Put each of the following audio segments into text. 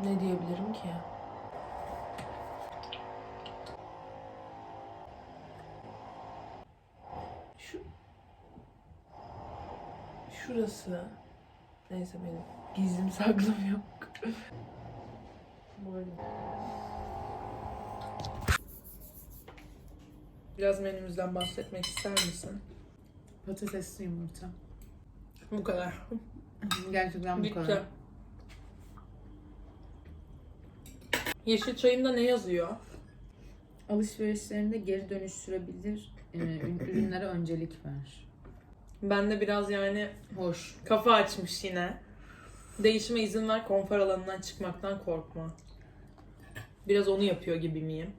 Ne diyebilirim ki? Şu Şurası. Neyse benim gizlim saklım yok. Böyle. Biraz menümüzden bahsetmek ister misin? Patatesli yumurta. Bu kadar. Gerçekten bu Bitti. kadar. Yeşil çayımda ne yazıyor? Alışverişlerinde geri dönüştürebilir e, ürünlere öncelik ver. Ben de biraz yani Hoş. kafa açmış yine. Değişime izin ver, konfor alanından çıkmaktan korkma. Biraz onu yapıyor gibi miyim?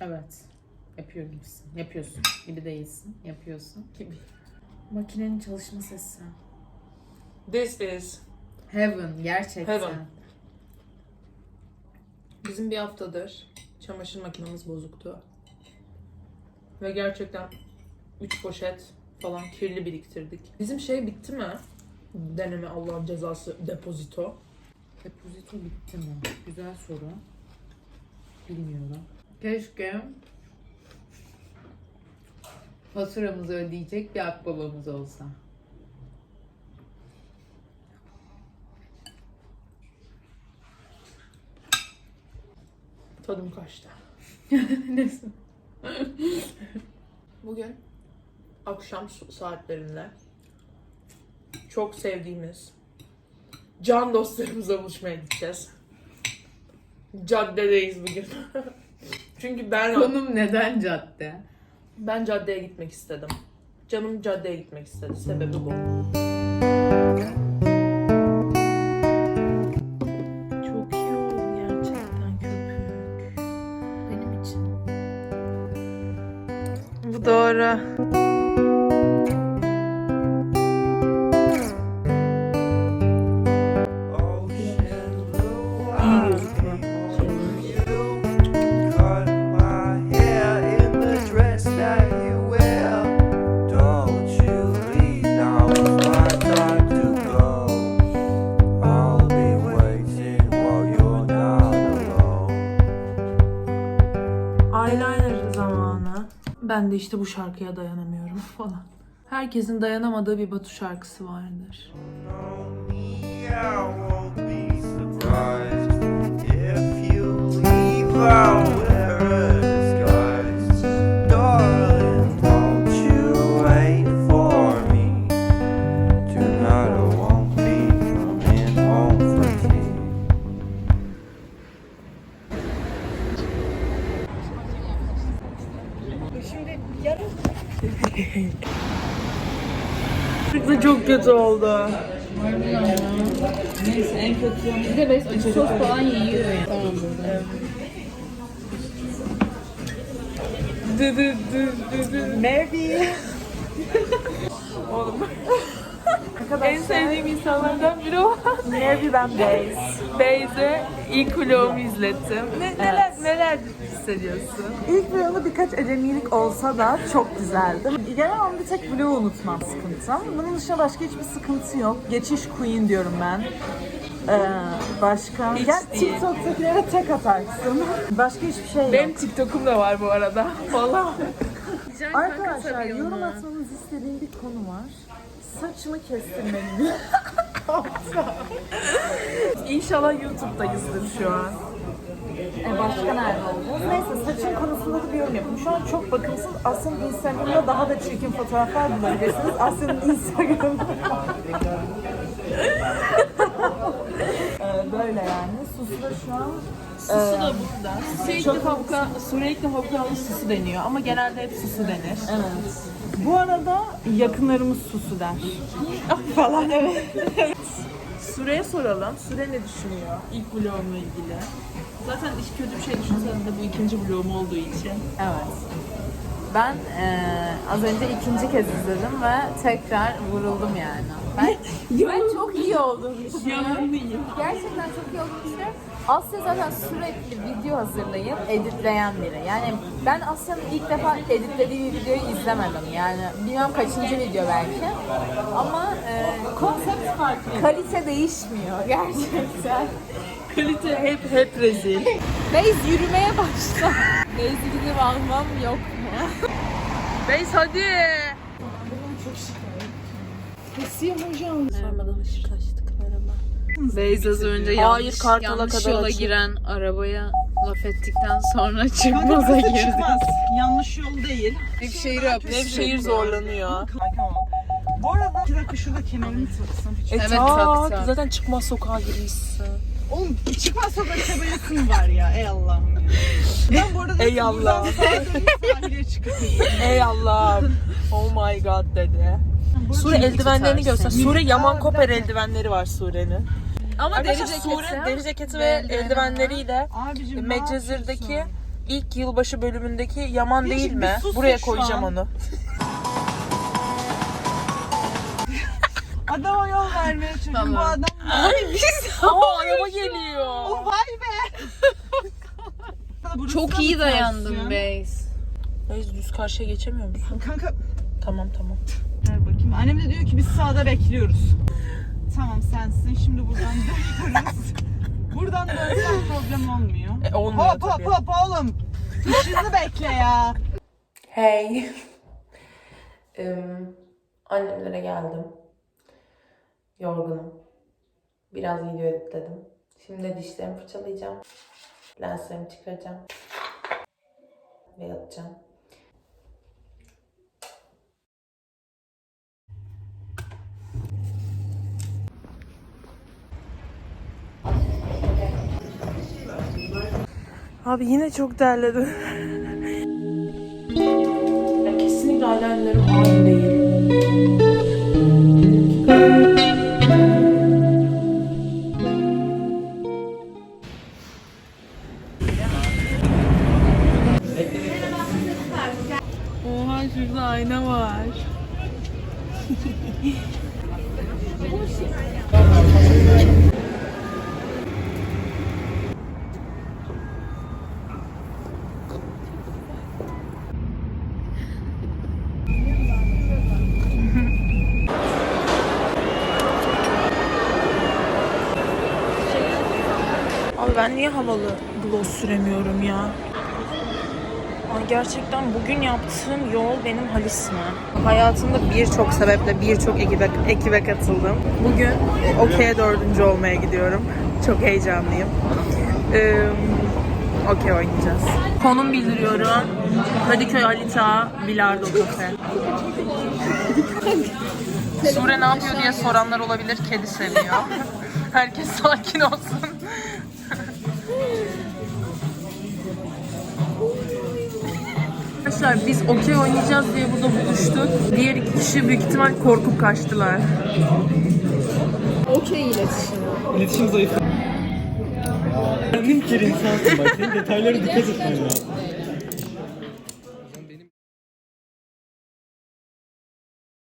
Evet. Yapıyor gibisin. Yapıyorsun. Gibi değilsin. Yapıyorsun. Gibi. Makinenin çalışma sesi. This is Heaven. Gerçekten. Heaven. Bizim bir haftadır çamaşır makinemiz bozuktu. Ve gerçekten 3 poşet falan kirli biriktirdik. Bizim şey bitti mi? Deneme Allah'ın cezası depozito. Depozito bitti mi? Güzel soru. Bilmiyorum. Keşke faturamızı ödeyecek bir akbabamız olsa. Tadım kaçtı. Neyse. Bugün akşam saatlerinde çok sevdiğimiz can dostlarımızla buluşmaya gideceğiz. Caddedeyiz bugün. Çünkü ben Konum neden cadde? ben caddeye gitmek istedim. Canım caddeye gitmek istedi. Sebebi bu. Bu de işte bu şarkıya dayanamıyorum falan. Herkesin dayanamadığı bir Batu şarkısı vardır. Çok kötü oldu. Neyse en kötü. Bir de beş sos falan yiyor ya. Tamam burada. Dı dı dı dı dı. Merhaba. Oğlum. En sevdiğim insanlardan biri olan Merhaba ben Beyz. Beyze ilk vlogumu izlettim. Ne, neler neler hissediyorsun? İlk vlogu birkaç acemilik olsa da çok güzeldi. Genel anlamda bir tek vlogu unutmam sıkıntım. Bunun dışında başka hiçbir sıkıntı yok. Geçiş queen diyorum ben. Ee, başka... Hiç ya değil. TikTok'takilere tek atarsın. Başka hiçbir şey yok. Benim TikTok'um da var bu arada. Valla. Arkadaşlar yorum atmanızı istediğim bir konu var. Saçımı kestirmeni. İnşallah YouTube'dayızdır şu an. E başka nerede olacağız? Neyse saçın konusunda da bir yorum yapayım. Şu an çok bakımsız. Aslında Instagram'da daha da çirkin fotoğraflar bulabilirsiniz. Aslında Instagram'da Ee, böyle yani. Susu da şu an Susu da burada. Sürekli havuka, sürekli havukalı susu deniyor ama genelde hep susu denir. Evet. Bu arada yakınlarımız susu der. Falan evet. Süre'ye soralım. Süre ne düşünüyor ilk vlogumla ilgili? Zaten hiç kötü bir şey düşünsen de bu ikinci vlogum olduğu için. Evet. Ben eee, az önce ikinci kez izledim ve tekrar vuruldum yani. Ben, ben çok iyi olduğunu düşünüyorum. Gerçekten çok iyi olduğunu düşünüyorum. Asya zaten sürekli video hazırlayıp editleyen biri. Yani ben Asya'nın ilk defa editlediği bir videoyu izlemedim. Yani bilmem kaçıncı video belki. Ama e, konsept farklı. Kalite değişmiyor gerçekten. Kalite hep hep rezil. Beyz yürümeye başla. Beyz'i gidip almam yok mu? Beys hadi. Sormadan ışık açtık merhaba. Beyz az önce Hayır, yanlış, Kartal'a yanlış kadar yola açık. giren arabaya laf ettikten sonra çıkmaza girdi. Çıkmaz. Yanlış yol değil. Nevşehir'i öptü. Nevşehir zorlanıyor. Tamam. Bu arada iki dakika şurada kemerimi taksam hiç. E Evet, tak, zaten çıkmaz sokağa girmişsin. Oğlum çıkmaz sokak tabelası mı var ya? Ey Allah'ım ya. Ben bu arada Ey Allah. Ey Allah'ım. Oh my god dedi. Sure eldivenlerini göster. Sure Yaman Koper eldivenleri var Sure'nin. Ama Arkadaşlar Sure deri ceketi ve eldivenleriyle Abicim Medcezir'deki ilk yılbaşı bölümündeki Yaman değil bir mi? sus Buraya ya şu koyacağım an. onu. Adama yol vermeye. Tamam. Bu adam Aa araba geliyor. vay be. Burası Çok iyi ya? Beyz. Biz düz karşıya geçemiyor musun? Kanka Tamam tamam. ver bakayım. Annem de diyor ki biz sağda bekliyoruz. Tamam sensin. Şimdi buradan dönüyoruz. buradan dönsen problem olmuyor. E, olmuyor hop hop tabii. hop oğlum. Işığını bekle ya. Hey. Em, annemlere geldim. Yorgunum. Biraz video editledim. Şimdi de dişlerimi fırçalayacağım. Lenslerimi çıkaracağım. Ve yatacağım. Abi yine çok terledim. Ya kesinlikle eyelinerım aynı değil. Şurada ayna var. Abi ben niye havalı gloss süremiyorum ya? Ay gerçekten bugün yaptığım yol benim halis mi? Hayatımda birçok sebeple birçok ekibe, ekibe katıldım. Bugün okey'e dördüncü olmaya gidiyorum. Çok heyecanlıyım. Ee, okey oynayacağız. Konum bildiriyorum. Kadıköy Alita Bilardo Cafe. Sure ne yapıyor diye soranlar olabilir. Kedi seviyor. Herkes sakin olsun. Arkadaşlar biz okey oynayacağız diye burada buluştuk. Diğer iki kişi büyük ihtimal korkup kaçtılar. Okey iletişim. İletişim zayıf. Yakın kere insansın bak. Senin detaylara dikkat etmen lazım.